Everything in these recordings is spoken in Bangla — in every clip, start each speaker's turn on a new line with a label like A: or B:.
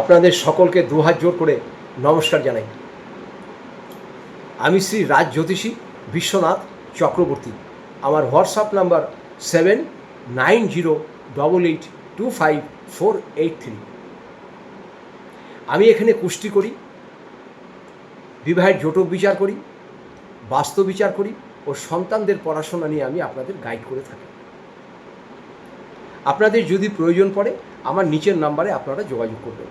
A: আপনাদের সকলকে দুহাত জোর করে নমস্কার জানাই। আমি শ্রী রাজ জ্যোতিষী বিশ্বনাথ চক্রবর্তী। আমার WhatsApp number seven nine zero double eight two five four eight three. আমি এখানে কুষ্টি করি, বিবাহের জোটক বিচার করি বাস্তু বিচার করি ও সন্তানদের পড়াশোনা নিয়ে আমি আপনাদের গাইড করে থাকি। আপনাদের যদি প্রয়োজন পড়ে, আমার নিচের নাম্বারে আপনারা যোগাযোগ করবেন।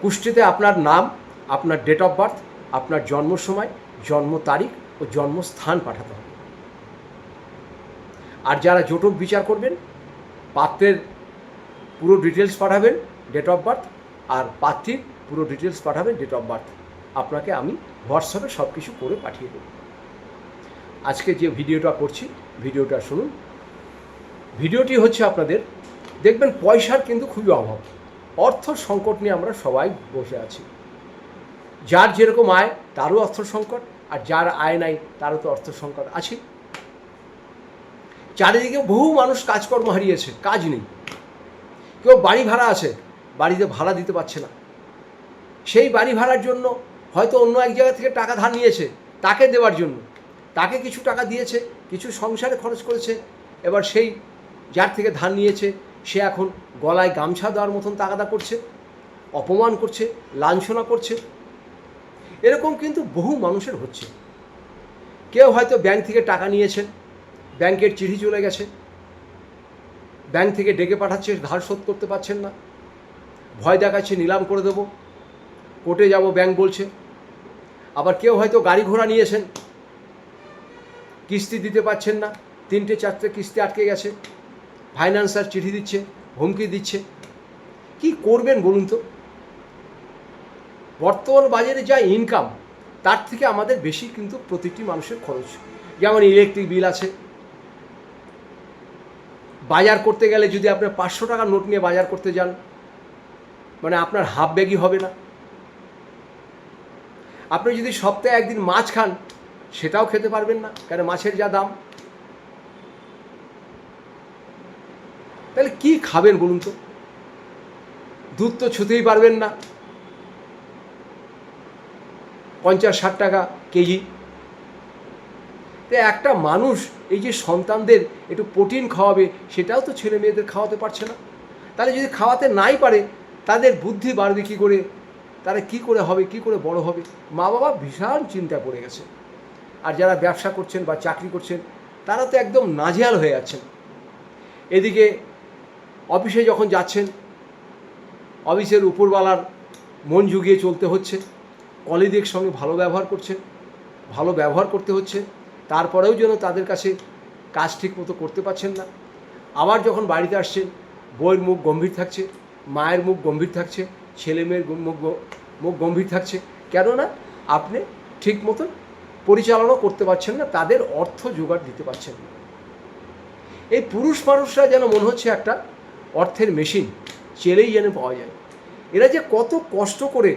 A: কুষ্টিতে আপনার নাম, আপনার ডেট অফ বার্থ আপনার জন্ম সময়, জন্ম তারিখ ও জন্মস্থান পাঠাতে হবে। আর যারা জটক বিচার করবেন, পাত্রের পুরো ডিটেলস পাঠাবেন ডেট অফ বার্থ আর পাত্রীর পুরো ডিটেলস পাঠাবেন ডেট অফ বার্থ আপনাকে আমি হোয়াটসঅ্যাপে সব কিছু করে পাঠিয়ে দেব। আজকে যে ভিডিওটা করছি, ভিডিওটা শুনুন। ভিডিওটি হচ্ছে আপনাদের, দেখবেন পয়সার কিন্তু খুবই অভাব। অর্থ সংকট নিয়ে আমরা সবাই বসে আছি। যার যেরকম আয়, তারও অর্থ সংকট, আর যার আয় নাই, তারও তো অর্থ সংকট আছে। চারিদিকে বহু মানুষ কাজকর্ম হারিয়েছে, কাজ নেই। কেউ বাড়ি ভাড়া আছে, বাড়িতে ভাড়া দিতে পারছে না। সেই বাড়ি ভাড়ার জন্য হয়তো অন্য এক জায়গা থেকে টাকা ধার নিয়েছে, তাকে দেওয়ার জন্য। তাকে কিছু টাকা দিয়েছে, কিছু সংসারে খরচ করেছে, এবার সেই যার থেকে ধার নিয়েছে সে এখন গলায় গামছা দেওয়ার মতন তাগাদা করছে, অপমান করছে, লাঞ্ছনা করছে। এরকম কিন্তু বহু মানুষের হচ্ছে। কেউ হয়তো ব্যাংক থেকে টাকা নিয়েছেন ব্যাংকের চিঠি চলে গেছে। ব্যাংক থেকে ডেকে পাঠাচ্ছে ধার শোধ করতে পারছেন না। ভয় দেখাচ্ছে, নিলাম করে দেবো। কোর্টে যাব, ব্যাংক বলছে। আবার কেউ হয়তো গাড়ি ঘোড়া নিয়েছেন। কিস্তি দিতে পারছেন না। তিনটে, চারটে কিস্তি আটকে গেছে। ফাইন্যান্সার চিঠি দিচ্ছে, হুমকি দিচ্ছে। কি করবেন বলুন তো? বর্তমান বাজারে যা ইনকাম তার থেকে আমাদের বেশি কিন্তু প্রতিটি মানুষের খরচ। যেমন ইলেকট্রিক বিল আছে। বাজার করতে গেলে যদি আপনি পাঁচশো টাকার নোট নিয়ে বাজার করতে যান মানে আপনার হাফ ব্যাগই হবে না। আপনি যদি সপ্তাহে একদিন মাছ খান, সেটাও খেতে পারবেন না, কেন মাছের যা দাম? তাহলে কি খাবেন বলুন তো? দুধ তো ছুতেই পারবেন না। পঞ্চাশ ষাট টাকা কেজি। তো একটা মানুষ এই যে সন্তানদের একটু প্রোটিন খাওয়াবে, সেটাও তো ছেলে মেয়েদের খাওয়াতে পারছে না। তাহলে যদি খাওয়াতে নাই পারে, তাদের বুদ্ধি বাড়বে কী করে? তারা কি করে হবে, কি করে বড় হবে? মা বাবা ভীষণ চিন্তা পড়ে গেছে। আর যারা ব্যবসা করছেন বা চাকরি করছেন, তারা তো একদম নাজেহাল হয়ে যাচ্ছেন। এদিকে অফিসে যখন যাচ্ছেন, অফিসের উপরওয়ালার মন জুগিয়ে চলতে হচ্ছে কলিদের সঙ্গে ভালো ব্যবহার করছেন, ভালো ব্যবহার করতে হচ্ছে, তারপরেও যেন তাদের কাছে কাজ ঠিক মতো করতে পারছেন না। আবার যখন বাড়িতে আসছেন বইয়ের মুখ গম্ভীর থাকছে, মায়ের মুখ গম্ভীর থাকছে, ছেলে মেয়ের মুখ মুখ গম্ভীর থাকছে, কেননা আপনি ঠিক মতন পরিচালনা করতে পারছেন না, তাদের অর্থ জোগাড় দিতে পারছেন না। এই পুরুষ মানুষরা যেন মনে হচ্ছে একটা অর্থের মেশিন চেলেই যেন পাওয়া যায়। এরা যে কত কষ্ট করে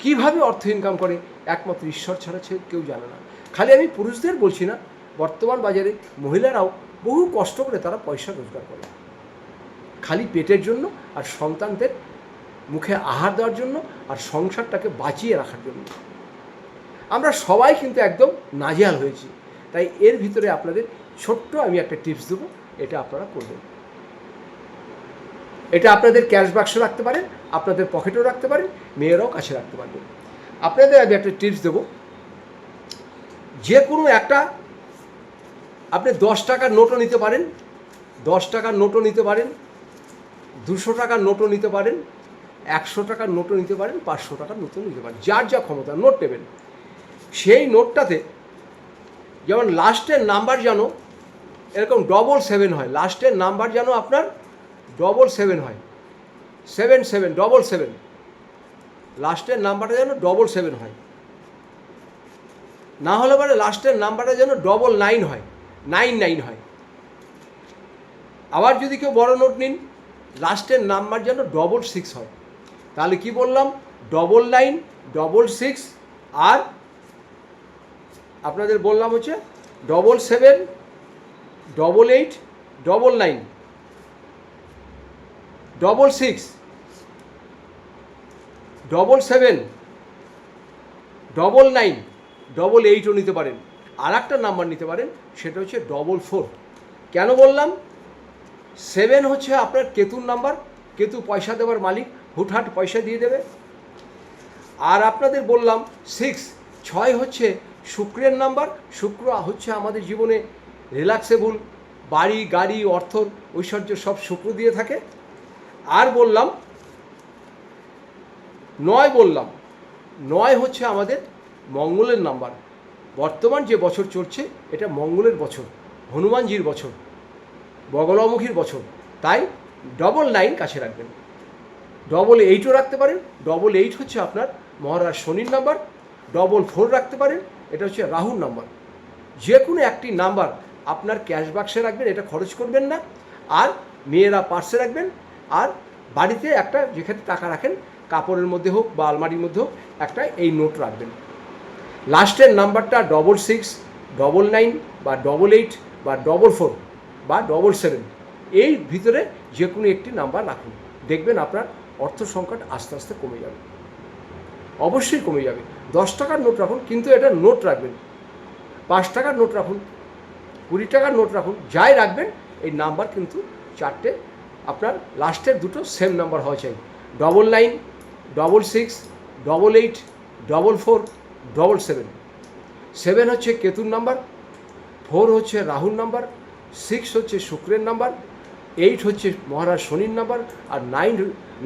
A: কীভাবে অর্থ ইনকাম করে, একমাত্র ঈশ্বর ছাড়া কেউ জানে না। খালি আমি পুরুষদের বলছি না, বর্তমান বাজারে মহিলারাও বহু কষ্ট করে তারা পয়সা রোজগার করে। খালি পেটের জন্য আর সন্তানদের মুখে আহার দেওয়ার জন্য আর সংসারটাকে বাঁচিয়ে রাখার জন্য। আমরা সবাই কিন্তু একদম নাজেহাল হয়েছি। তাই এর ভিতরে আপনাদের ছোট্ট আমি একটা টিপস দেবো, এটা আপনারা করবেন। এটা আপনাদের ক্যাশ বাক্সে রাখতে পারেন, আপনাদের পকেটেও রাখতে পারেন, মেয়েরাও কাছে রাখতে পারবেন আপনাদের আমি একটা টিপস দেবো। যে কোনো একটা আপনি দশ টাকার নোটও নিতে পারেন, দশ টাকার নোটও নিতে পারেন, দুশো টাকার নোটও নিতে পারেন, একশো টাকার নোটও নিতে পারেন, পাঁচশো টাকার নোটও নিতে পারেন, যার যা ক্ষমতা নোট নেবেন। সেই নোটটাতে যেমন লাস্টের নাম্বার যেন এরকম ডবল সেভেন হয়। লাস্টের নাম্বার যেন আপনার ডবল সেভেন হয়। সেভেন সেভেন ডবল সেভেন লাস্টের নাম্বারটা যেন ডবল সেভেন হয়। না হলে পরে লাস্টের নাম্বারটা যেন ডবল নাইন হয়। নাইন নাইন হয়। আবার যদি কেউ বড় নোট নিন লাস্টের নাম্বার যেন ডবল সিক্স হয়। তাহলে কি বললাম? ডবল নাইন ডবল সিক্স আর আপনাদের বললাম হচ্ছে double seven double eight double nine double six double seven double nine double এইটও নিতে পারেন। আর একটা নাম্বার নিতে পারেন, সেটা হচ্ছে ডবল ফোর কেন বললাম? সেভেন হচ্ছে আপনার কেতুর নাম্বার কেতু পয়সা দেওয়ার মালিক, হুটহাট পয়সা দিয়ে দেবে। আর আপনাদের বললাম সিক্স ছয় হচ্ছে শুক্রের নাম্বার শুক্র হচ্ছে আমাদের জীবনে রিল্যাক্সেবল বাড়ি, গাড়ি, অর্থ, ঐশ্বর্য সব শুক্র দিয়ে থাকে। আর বললাম, নয় বললাম, নয় হচ্ছে আমাদের মঙ্গলের নাম্বার। বর্তমান যে বছর চলছে, এটা মঙ্গলের বছর, হনুমানজির বছর, বগলামুখীর বছর, তাই ডবল নাইন কাছে রাখবেন। ডবল এইটও রাখতে পারেন ডবল এইট হচ্ছে আপনার মহারাজ শনির নাম্বার ডবল ফোর রাখতে পারেন, এটা হচ্ছে রাহুর নাম্বার। যে কোনো একটি নাম্বার আপনার ক্যাশ বাক্সে রাখবেন, এটা খরচ করবেন না, আর মেয়েরা পার্সে রাখবেন আর বাড়িতে একটা যেখানে টাকা রাখেন, কাপড়ের মধ্যে হোক বা আলমারির মধ্যে হোক, একটা এই নোট রাখবেন। লাস্টের নাম্বারটা ডবল সিক্স ডবল নাইন বা ডবল এইট বা ডবল ফোর বা ডবল সেভেন এই ভিতরে যে কোনো একটি নাম্বার রাখুন। দেখবেন আপনার অর্থ সংকট আস্তে আস্তে কমে যাবে। অবশ্যই কমে যাবে। দশ টাকার নোট রাখুন, কিন্তু এটা নোট রাখবেন। পাঁচ টাকার নোট রাখুন, কুড়ি টাকার নোট রাখুন, যাই রাখবেন, এই নাম্বার কিন্তু চারটে আপনার লাস্টের দুটো সেম নাম্বার হওয়া চাই। Double nine double six double eight double four double seven seven হচ্ছে কেতুর নাম্বার ফোর হচ্ছে রাহুর নাম্বার সিক্স হচ্ছে শুক্রের নাম্বার এইট হচ্ছে মহারাজ শনির নাম্বার আর নাইন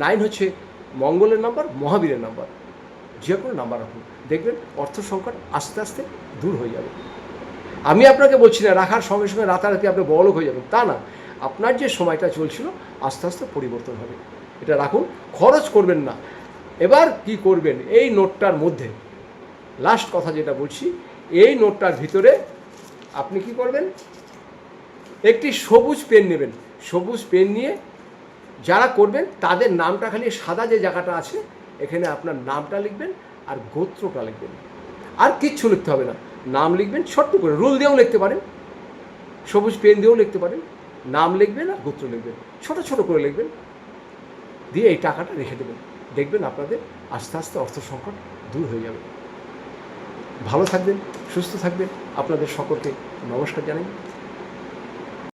A: নাইন হচ্ছে মঙ্গলের নাম্বার মহাবীরের নাম্বার যে কোনো নাম্বার রাখুন। দেখবেন অর্থ সংকট আস্তে আস্তে দূর হয়ে যাবে। আমি আপনাকে বলছি না, রাখার সঙ্গে সঙ্গে রাতারাতি আপনি বড়লোক হয়ে যাবেন। তা না। আপনার যে সময়টা চলছিল, আস্তে আস্তে পরিবর্তন হবে। এটা রাখুন, খরচ করবেন না। এবার কি করবেন? এই নোটটার মধ্যে লাস্ট কথা যেটা বলছি, এই নোটটার ভিতরে আপনি কি করবেন? একটি সবুজ পেন নেবেন। সবুজ পেন নিয়ে যারা করবেন, তাদের নামটা খালি সাদা যে জায়গাটা আছে, এখানে আপনার নামটা লিখবেন আর গোত্রটা লিখবেন। আর কিচ্ছু লিখতে হবে না। নাম লিখবেন, ছোট্ট করে, রুল দিয়েও লিখতে পারেন। সবুজ পেন দিয়েও লিখতে পারেন। নাম লিখবেন আর গোত্র লিখবেন। ছোট ছোট করে লিখবেন। দিয়ে এই টাকাটা রেখে দেবেন। দেখবেন আপনাদের আস্তে আস্তে অর্থ সংকট দূর হয়ে যাবে। ভালো থাকবেন, সুস্থ থাকবেন। আপনাদের সকলকে নমস্কার জানাই।